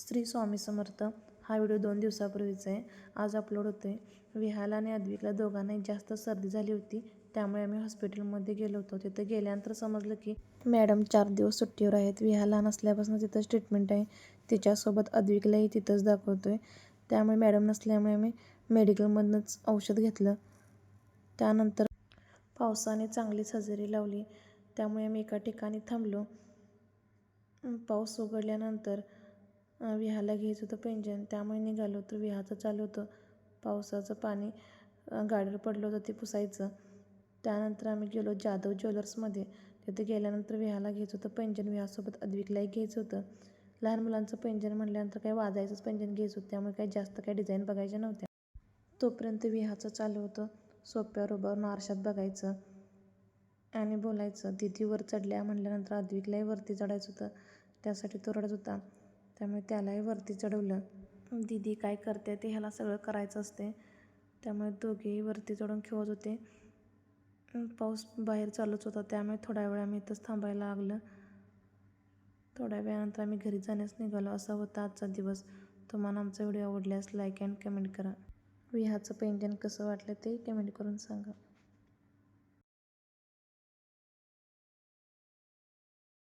श्री स्वामी समर्थ हा व्हिडिओ दोन दिवसापूर्वीचा आहे. आज अपलोड होतो आहे विहाला आणि अद्विकला दोघांनाही जास्त सर्दी झाली होती. त्यामुळे आम्ही हॉस्पिटलमध्ये गेलो होतो. तिथं गेल्यानंतर समजलं की मॅडम चार दिवस सुट्टीवर आहेत. विहा लहान असल्यापासून तिथंच ट्रीटमेंट आहे. तिच्यासोबत अद्विकलाही तिथंच दाखवतो आहे त्यामुळे मॅडम नसल्यामुळे आम्ही मेडिकलमधनंच औषध घेतलं. त्यानंतर पावसाने चांगलीच हजेरी लावली. त्यामुळे आम्ही एका ठिकाणी थांबलो. पाऊस उघडल्यानंतर विहायला विहाला घ्यायचं होतं पेंजन त्यामुळे निघालो तर विहाचं चालू होतं. पावसाचं पाणी गाडीवर पडलं होतं ते पुसायचं. त्यानंतर आम्ही गेलो जाधव ज्वेलर्समध्ये. तिथे गेल्यानंतर विहाला घ्यायचं होतं पेंजन विहासोबत अद्विकलाही घ्यायचं होतं. लहान मुलांचं पेंजन म्हटल्यानंतर काही वाजायचंच पेंजन घ्यायचं होतं. त्यामुळे काही जास्त काही डिझाईन बघायच्या नव्हत्या. तोपर्यंत विहाचं चालू होतं. सोप्यावर उभारून आरशात बघायचं आणि बोलायचं. दिदी वर चढल्या म्हणल्यानंतर अद्विकलाही वरती चढायचं होतं. त्यासाठी तो रडत होता. त्यामुळे त्यालाही वरती चढवलं. दिदी काय करते ते ह्याला सगळं करायचं असते. त्यामुळे दोघेही वरती चढून खेळत होते. पाऊस बाहेर चालूच होता त्यामुळे थोड्या वेळ आम्ही इथंच थांबायला लागलं. थोड्या वेळानंतर आम्ही घरी जाण्यास निघालो असा होता आजचा दिवस. तुम्हाला आमचा व्हिडिओ आवडल्यास लाईक अँड कमेंट करा. विहाचं पेंजन कसं वाटलं ते कमेंट करून सांगा.